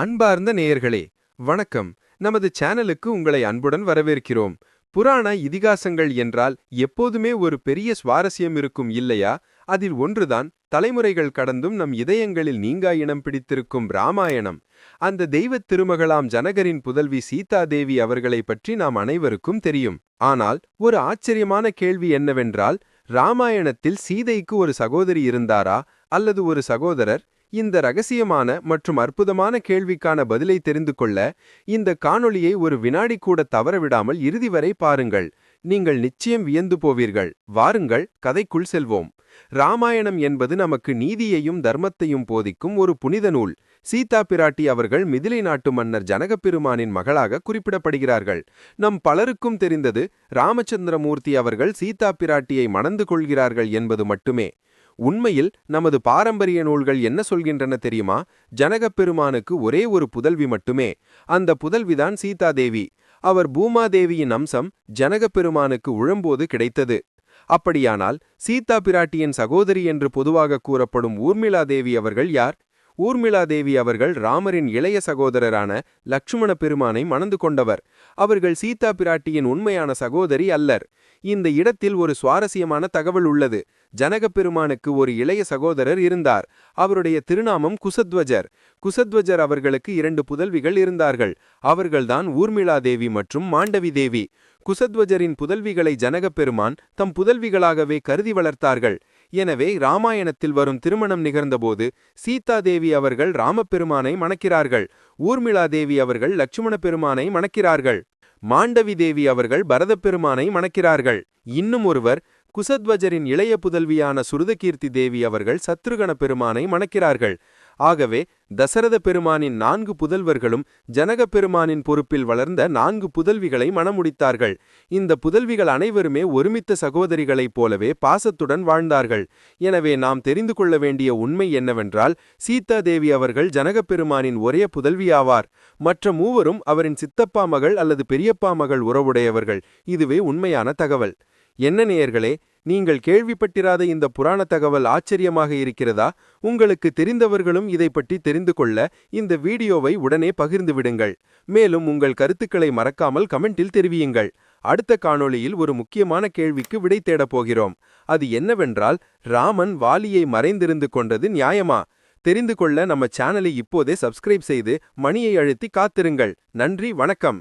அன்பார்ந்த நேயர்களே வணக்கம். நமது சேனலுக்கு உங்களை அன்புடன் வரவேற்கிறோம். புராண இதிகாசங்கள் என்றால் எப்போதுமே ஒரு பெரிய சுவாரஸ்யம் இருக்கும் இல்லையா? அதில் ஒன்றுதான் தலைமுறைகள் கடந்தும் நம் இதயங்களில் நீங்கா இனம் பிடித்திருக்கும் ராமாயணம் அந்த தெய்வத் திருமகளாம் ஜனகரின் புதல்வி சீதாதேவி அவர்களை பற்றி நாம் அனைவருக்கும் தெரியும். ஆனால் ஒரு ஆச்சரியமான கேள்வி என்னவென்றால் ராமாயணத்தில் சீதைக்கு ஒரு சகோதரி இருந்தாரா? அல்லது ஒரு சகோதரர்? இந்த ரகசியமான மற்றும் அற்புதமான கேள்விக்கான பதிலை தெரிந்து கொள்ள இந்த காணொளியை ஒரு வினாடி கூட தவறவிடாமல் இறுதி வரை பாருங்கள். நீங்கள் நிச்சயம் வியந்து போவீர்கள். வாருங்கள் கதைக்குள் செல்வோம். ராமாயணம் என்பது நமக்கு நீதியையும் தர்மத்தையும் போதிக்கும் ஒரு புனித நூல். சீதா பிராட்டி அவர்கள் மிதிலை நாட்டு மன்னர் ஜனகப்பெருமானின் மகளாக குறிப்பிடப்படுகிறார்கள். நம் பலருக்கும் தெரிந்தது ராமச்சந்திரமூர்த்தி அவர்கள் சீதா பிராட்டியை மணந்து கொள்கிறார்கள் என்பது மட்டுமே. உண்மையில் நமது பாரம்பரிய நூல்கள் என்ன சொல்கின்றன தெரியுமா? ஜனகப் பெருமானுக்கு ஒரே ஒரு புதல்வி மட்டுமே. அந்த புதல்விதான் சீதாதேவி. அவர் பூமாதேவியின் அம்சம் ஜனகப் பெருமானுக்கு உழம்போது கிடைத்தது. அப்படியானால் சீதா பிராட்டியின் சகோதரி என்று பொதுவாக கூறப்படும் ஊர்மிளாதேவி அவர்கள் யார்? ஊர்மிளாதேவி அவர்கள் ராமரின் இளைய சகோதரரான லக்ஷ்மண பெருமானை மணந்து கொண்டவர். அவர்கள் சீதா பிராட்டியின் உண்மையான சகோதரி அல்லர். இந்த இடத்தில் ஒரு சுவாரஸ்யமான தகவல் உள்ளது. ஜனகப் பெருமானுக்கு ஒரு இளைய சகோதரர் இருந்தார். அவருடைய திருநாமம் குசத்வஜர். குசத்வஜர் அவர்களுக்கு இரண்டு புதல்விகள் இருந்தார்கள். அவர்கள்தான் ஊர்மிளாதேவி மற்றும் மாண்டவி தேவி. குசத்வஜரின் புதல்விகளை ஜனகப் பெருமான் தம் புதல்விகளாகவே கருதி வளர்த்தார்கள். எனவே ராமாயணத்தில் வரும் திருமணம் நிகழ்ந்தபோது சீதாதேவி அவர்கள் ராமப்பெருமானை மணக்கிறார்கள். ஊர்மிளாதேவி அவர்கள் லட்சுமண பெருமானை மணக்கிறார்கள். மாண்டவி தேவி அவர்கள் பரதப்பெருமானை மணக்கிறார்கள். இன்னும் ஒருவர் குசத்வஜரின் இளைய புதல்வியான சுருதகீர்த்தி தேவி அவர்கள் சத்ருகண பெருமானை மணக்கிறார்கள். ஆகவே தசரத பெருமானின் நான்கு புதல்வர்களும் ஜனக பெருமானின் பொறுப்பில் வளர்ந்த நான்கு புதல்விகளை மணமுடித்தார்கள். இந்த புதல்விகள் அனைவருமே ஒருமித்த சகோதரிகளைப் போலவே பாசத்துடன் வாழ்ந்தார்கள். எனவே நாம் தெரிந்து கொள்ள வேண்டிய உண்மை என்னவென்றால் சீதா தேவி அவர்கள் ஜனகப் பெருமானின் ஒரே புதல்வியாவார். மற்ற மூவரும் அவரின் சித்தப்பா மகள் அல்லது பெரியப்பா மகள் உறவுடையவர்கள். இதுவே உண்மையான தகவல். என்ன நேயர்களே நீங்கள் கேள்விப்பட்டிராத இந்த புராண தகவல் ஆச்சரியமாக இருக்கிறதா? உங்களுக்கு தெரிந்தவர்களும் இதை பற்றி தெரிந்து கொள்ள இந்த வீடியோவை உடனே பகிர்ந்து விடுங்கள். மேலும் உங்கள் கருத்துக்களை மறக்காமல் கமெண்டில் தெரிவியுங்கள். அடுத்த காணொளியில் ஒரு முக்கியமான கேள்விக்கு விடை தேடப் போகிறோம். அது என்னவென்றால் ராமன் வாலியை மறைந்திருந்து கொண்டது நியாயமா? தெரிந்து கொள்ள நம்ம சேனலை இப்போதே சப்ஸ்கிரைப் செய்து மணியை அழுத்தி காத்திருங்கள். நன்றி வணக்கம்.